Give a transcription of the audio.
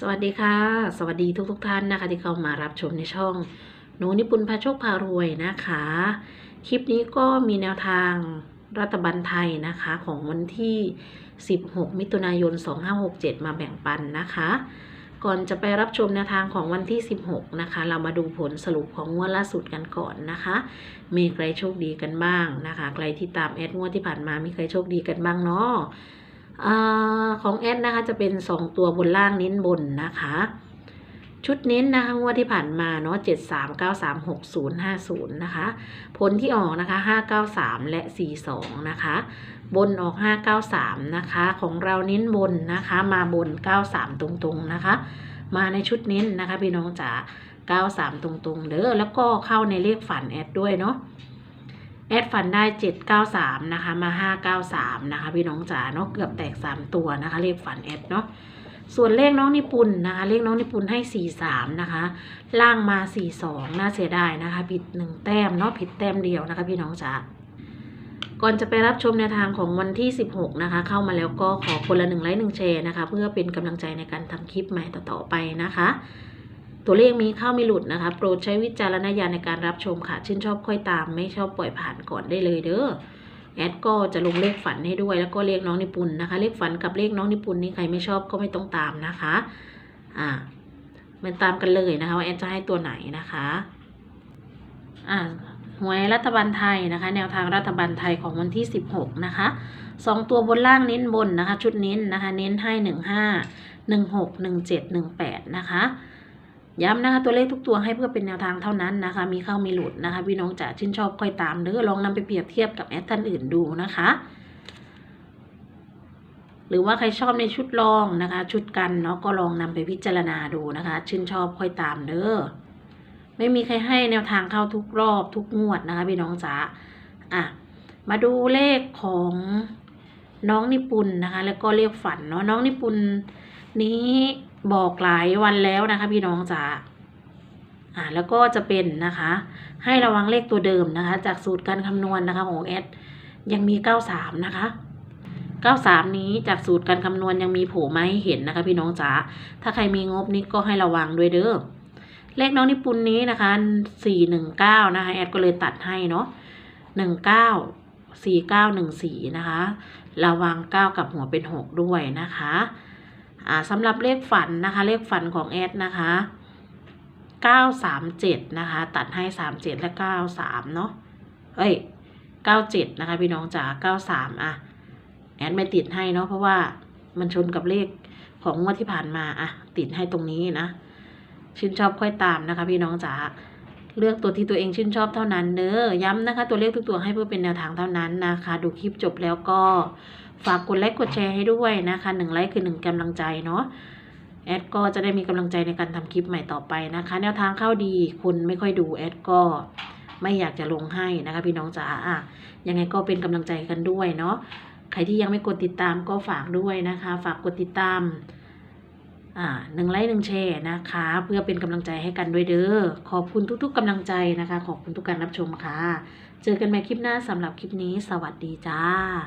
สวัสดีค่ะ สวัสดีทุกทท่านนะคะ ที่เข้ามารับชมในช่องหนูนิปุนพาโชคพารวยนะคะ คลิปนี้ก็มีแนวทางรัฐบาลไทยนะคะของวันที่ 16 มิถุนายน 2567 มาแบ่งปันนะคะ ก่อนจะไปรับชมแนวทางของวันที่ 16 นะคะ เรามาดูผลสรุปของงวดล่าสุดกันก่อนนะคะ มีใครโชคดีกันบ้างนะคะ ใครที่ตามแอดงวดที่ผ่านมามีใครโชคดีกันบ้างเนาะ อของแอดนะคะจะเป็น 2 ตัวบนล่างเน้นบนนะคะ ชุดเน้นนะคะงวดที่ผ่านมาเนาะ7 3 9 3 6 0 5 0นย์ห้าศูนย์นะคะ ผลที่ออกนะคะ593และ42นะคะ บนออก593นะคะ ของเราเน้นบนนะคะ มาบน93ตรงๆนะคะ มาในชุดเน้นนะคะพี่น้องจ๋า93ตรงๆเด้อแล้วก็เข้าในเลขฝันแอดด้วยเนาะ แอดฟันได้ 793 นะคะ มา 593 นะคะ พี่น้องจ๋าเนาะเกือบแตก 3 ตัวนะคะ เลขฝันแอดเนาะส่วนเลขน้องนิปุนนะคะ เลขน้องนิปุนให้ 43 นะคะ ล่างมา 42 น่าเสียดายนะคะ ผิด 1 แต้มเนาะผิดแต้มเดียวนะคะ พี่น้องจ๋าก่อนจะไปรับชมแนวทางของวันที่ 16 นะคะ เข้ามาแล้วก็ขอคนละหนึ่งไลค์หนึ่งแชร์นะคะ เพื่อเป็นกำลังใจในการทำคลิปใหม่ต่อๆไปนะคะ ตัวเลขมีเข้าไมีหลุดนะคะ โปรดใช้วิจารณญาณในการรับชมค่ะ ชื่นชอบค่อยตาม ไม่ชอบปล่อยผ่านก่อนได้เลยเด้อ แอดก็จะลงเลขฝันให้ด้วย แล้วก็เลขน้องนิปุนนะคะ เลขฝันกับเลขน้องนิปุนนี่ใครไม่ชอบก็ไม่ต้องตามนะคะ อ่ามันตามกันเลยนะคะว่าแอดจะให้ตัวไหนนะคะ อ่าหวยรัฐบาลไทยนะคะ แนวทางรัฐบาลไทยของวันที่ 16 นะคะสองตัวบนล่างเน้นบนนะคะ ชุดเน้นนะคะ เน้นให้ 15 16 17 18 นะคะ ย้ำนะคะตัวเลขทุกตัวให้เพื่อเป็นแนวทางเท่านั้นนะคะ มีเข้ามีหลุดนะคะ พี่น้องจ๋าชื่นชอบค่อยตามเด้อลองนำไปเปรียบเทียบกับแอดท่านอื่นดูนะคะ หรือว่าใครชอบในชุดลองนะคะ ชุดกันเนาะก็ลองนำไปพิจารณาดูนะคะ ชื่นชอบค่อยตามเด้อไม่มีใครให้แนวทางเข้าทุกรอบทุกงวดนะคะ พี่น้องจ๋าอะมาดูเลขของน้องนิปุนนะคะ แล้วก็เลขฝันเนาะน้องนิปุนนี้ บอกหลายวันแล้วนะคะ พี่น้องจ๋าอ่าแล้วก็จะเป็นนะคะ ให้ระวังเลขตัวเดิมนะคะ จากสูตรการคำนวณนะคะของแอดยังมี 93 นะคะ 93 นี้จากสูตรการคำนวณยังมีโผล่มาให้เห็นนะคะ พี่น้องจ๋าถ้าใครมีงบนี้ก็ให้ระวังด้วยเด้อเลขน้องนิปุนนี้นะคะ 419 นะคะแอดก็เลยตัดให้เนาะ19 4914 นะคะ ระวัง 9 กับหัวเป็น 6 ด้วยนะคะ สำหรับเลขฝันนะคะ เลขฝันของแอดนะคะ937นะคะ ตัดให้37และ93เนาะเอ้ย97นะคะพี่น้องจ๋า93อะแอดไม่ติดให้เนาะเพราะว่ามันชนกับเลขของงวดที่ผ่านมาอะติดให้ตรงนี้นะชื่นชอบค่อยตามนะคะพี่น้องจ๋า เลือกตัวที่ตัวเองชื่นชอบเท่านั้นเด้อย้ำนะคะ ตัวเลขทุกตัวให้เพื่อเป็นแนวทางเท่านั้นนะคะ ดูคลิปจบแล้วก็ฝากกดไลค์กดแชร์ให้ด้วยนะคะหนึ่งไลค์คือหนึ่งกำลังใจเนาะแอดก็จะได้มีกำลังใจในการทำคลิปใหม่ต่อไปนะคะ แนวทางเข้าดีคุณไม่ค่อยดูแอดก็ไม่อยากจะลงให้นะคะ พี่น้องจ๋าอะยังไงก็เป็นกำลังใจกันด้วยเนาะใครที่ยังไม่กดติดตามก็ฝากด้วยนะคะ ฝากกดติดตาม หนึ่งไลค์หนึ่งแชร์นะคะ เพื่อเป็นกำลังใจให้กันด้วยเด้อขอบคุณทุกๆกำลังใจนะคะ ขอบคุณทุกการรับชมค่ะ เจอกันใหม่คลิปหน้าสำหรับคลิปนี้ สวัสดีจ้า